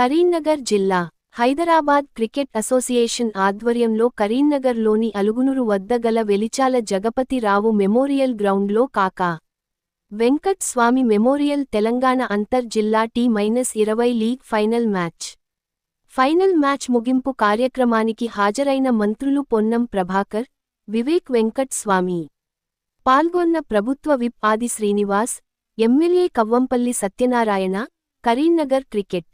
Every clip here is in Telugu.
కరీంనగర్ జిల్లా హైదరాబాద్ క్రికెట్ అసోసియేషన్ ఆధ్వర్యంలో కరీంనగర్లోని అలుగునురు వద్ద గల వెలిచాల జగపతిరావు మెమోరియల్ గ్రౌండ్లో కాకా వెంకట్ స్వామి మెమోరియల్ తెలంగాణ అంతర్ జిల్లా టీ మైనస్ ఇరవై league final match. Final match ముగింపు కార్యక్రమానికి హాజరైన మంత్రులు పొన్నం ప్రభాకర్ వివేక్ వెంకట్ స్వామి. పాల్గొన్న ప్రభుత్వ whip Adi Srinivas MLA Kavvampalli Satyanarayana Karimnagar cricket.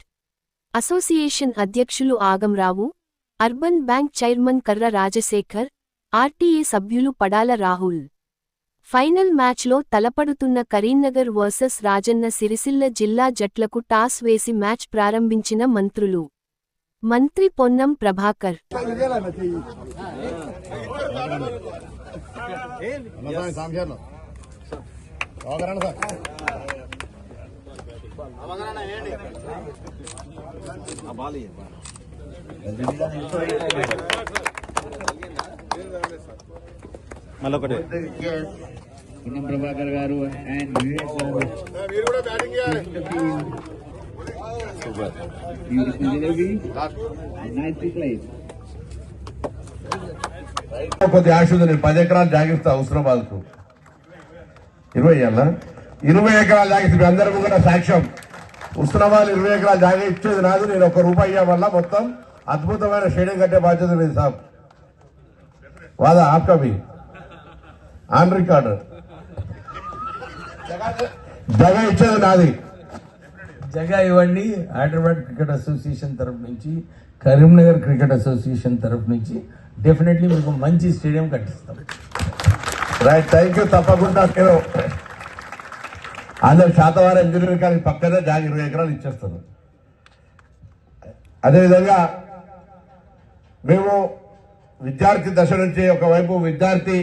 Association అధ్యక్షులు ఆగంరావు అర్బన్ బ్యాంక్ చైర్మన్ కర్ర రాజశేఖర్ ఆర్టీఏ సభ్యులు పడాల రాహుల్. ఫైనల్ మ్యాచ్లో తలపడుతున్న కరీంనగర్ వర్సెస్ రాజన్న సిరిసిల్ల జిల్లా జట్లకు టాస్ వేసి మ్యాచ్ ప్రారంభించిన మంత్రులు. మంత్రి పొన్నం ప్రభాకర్. సార్. మళ్ళొకటి. పున్నం ప్రభాకర్ గారు అండ్ వివేక్ కొద్ది ఆశ పది ఎకరాలు జాగిస్తా హుస్నాబాద్కు ఇరవై అన్న ఇరవై ఎకరాలు జాగిస్తా మీ అందరూ కూడా సాక్ష్యం. హుస్నాబాద్ ఇరవై ఎకరాలు జాగా ఇచ్చేది నాదు నేను ఒక రూపాయి వల్ల మొత్తం. అద్భుతమైన స్టేడియం కట్టే బాధ్యత మీది సాబ్. వాదా ఆప్కా भी ఆన్ రికార్డు. జగ ఇచ్చేది నాది. జగా ఇవ్వండి హైదరాబాద్ క్రికెట్ అసోసియేషన్ తరఫు నుంచి కరీంనగర్ క్రికెట్ అసోసియేషన్ తరఫు నుంచి డెఫినెట్లీ మీకు మంచి స్టేడియం కట్టిస్తాం. రైట్ థ్యాంక్ యూ తప్పకుండా నేను అందరు శాతవారం ఇంజనీరింగ్ కాలేజ్ పక్కనే జాగా ఇరవై ఎకరాలు ఇచ్చేస్తారు. అదేవిధంగా మేము విద్యార్థి దశ నుంచి ఒకవైపు విద్యార్థి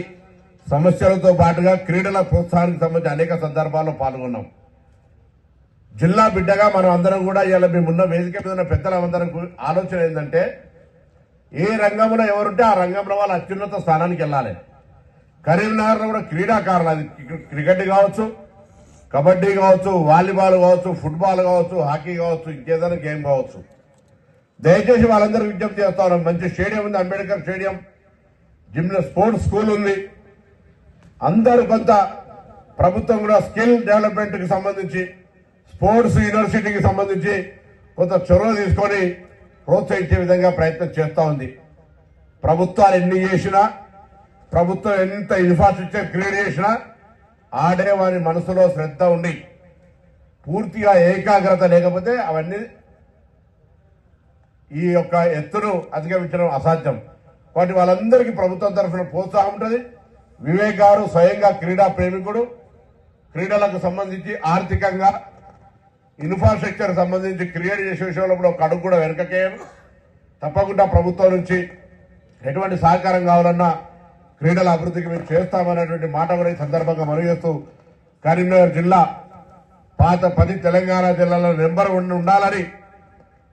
సమస్యలతో పాటుగా క్రీడల ప్రోత్సాహానికి సంబంధించి అనేక సందర్భాల్లో పాల్గొన్నాం. జిల్లా బిడ్డగా మనం అందరం కూడా ఇవాళ మేమున్న వేదిక మీద ఉన్న పెద్దలందరం ఆలోచన ఏంటంటే ఏ రంగంలో ఎవరుంటే ఆ రంగంలో వాళ్ళు అత్యున్నత స్థానానికి వెళ్ళాలి. కరీంనగర్లో కూడా క్రీడాకారులు అది క్రికెట్ కావచ్చు కబడ్డీ కావచ్చు వాలీబాల్ కావచ్చు ఫుట్బాల్ కావచ్చు హాకీ కావచ్చు ఇంకేదైనా గేమ్ కావచ్చు. దయచేసి వాళ్ళందరూ విజ్ఞప్తి చేస్తా మంచి స్టేడియం ఉంది Ambedkar stadium. Gym sports school ఉంది. అందరూ కొంత ప్రభుత్వం కూడా స్కిల్ డెవలప్మెంట్కి సంబంధించి స్పోర్ట్స్ యూనివర్సిటీకి సంబంధించి కొంత చొరవ తీసుకొని ప్రోత్సహించే విధంగా ప్రయత్నం చేస్తూ ఉంది. ప్రభుత్వాలు ఎన్ని చేసినా ప్రభుత్వం ఎంత ఇన్ఫ్రాస్ట్రక్చర్ క్రియేట్ చేసినా ఆడే వారి మనసులో శ్రద్ధ ఉండి పూర్తిగా ఏకాగ్రత లేకపోతే అవన్నీ ఈ యొక్క ఎత్తును అధిగమించడం అసాధ్యం. వాటి వాళ్ళందరికీ ప్రభుత్వం తరఫున ప్రోత్సాహం ఉంటుంది. వివేక్ గారు స్వయంగా క్రీడా ప్రేమికుడు. క్రీడలకు సంబంధించి ఆర్థికంగా ఇన్ఫ్రాస్ట్రక్చర్ సంబంధించి క్రియేట్ చేసే విషయంలో కూడా ఒక అడుగు కూడా వెనకకేయను తప్పకుండా ప్రభుత్వం నుంచి ఎటువంటి సహకారం కావాలన్నా క్రీడల అభివృద్ధికి మేము చేస్తామనేటువంటి మాట కూడా ఈ సందర్భంగా మనవి చేస్తూ కరీంనగర్ జిల్లా పాత పది తెలంగాణ జిల్లాలో నెంబర్ ఉండి ఉండాలని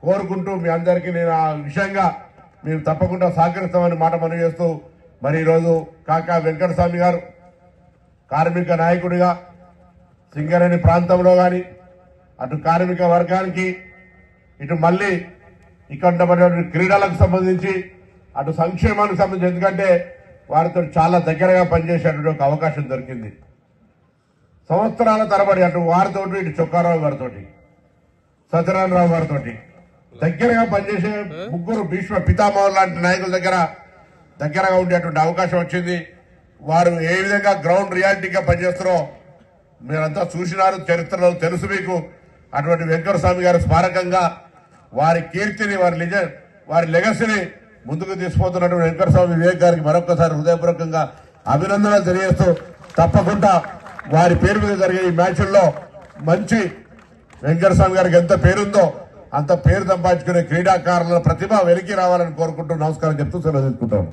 కోరుకుంటూ మీ అందరికీ నేను ఆ విషయంగా మేము తప్పకుండా సహకరిస్తామని మాట మనవి చేస్తూ మరి ఈరోజు కాకా వెంకటస్వామి గారు కార్మిక నాయకుడిగా సింగరేణి ప్రాంతంలో కానీ అటు కార్మిక వర్గానికి ఇటు మళ్ళీ ఇక్కడ క్రీడలకు సంబంధించి అటు సంక్షేమానికి సంబంధించి ఎందుకంటే వారితో చాలా దగ్గరగా పనిచేసేటువంటి ఒక అవకాశం దొరికింది. సంవత్సరాల తరబడి అటు వారితో ఇటు చొక్కారావు గారితోటి సత్యనారాయణరావు గారితో దగ్గరగా పనిచేసే ముగ్గురు భీష్మ పితామహులు లాంటి నాయకుల దగ్గర దగ్గరగా ఉండేటువంటి అవకాశం వచ్చింది. వారు ఏ విధంగా గ్రౌండ్ రియాలిటీగా పనిచేస్తారో మీరంతా చూసినారు చరిత్రలో తెలుసు మీకు. అటువంటి వెంకటస్వామి గారి స్మారకంగా వారి కీర్తిని వారి నిజ వారి లెగసీని ముందుకు తీసుకుపోతున్నటువంటి వెంకటస్వామి వివేక్ గారికి మరొకసారి హృదయపూర్వకంగా అభినందనలు తెలియజేస్తూ తప్పకుండా వారి పేరు మీద జరిగే ఈ మ్యాచ్ల్లో మంచి వెంకట స్వామి గారికి ఎంత పేరుందో అంత పేరు సంపాదించుకునే క్రీడాకారుల ప్రతిభ వెలికి రావాలని కోరుకుంటూ నమస్కారం చెప్తూ సెలవు తీసుకుంటాను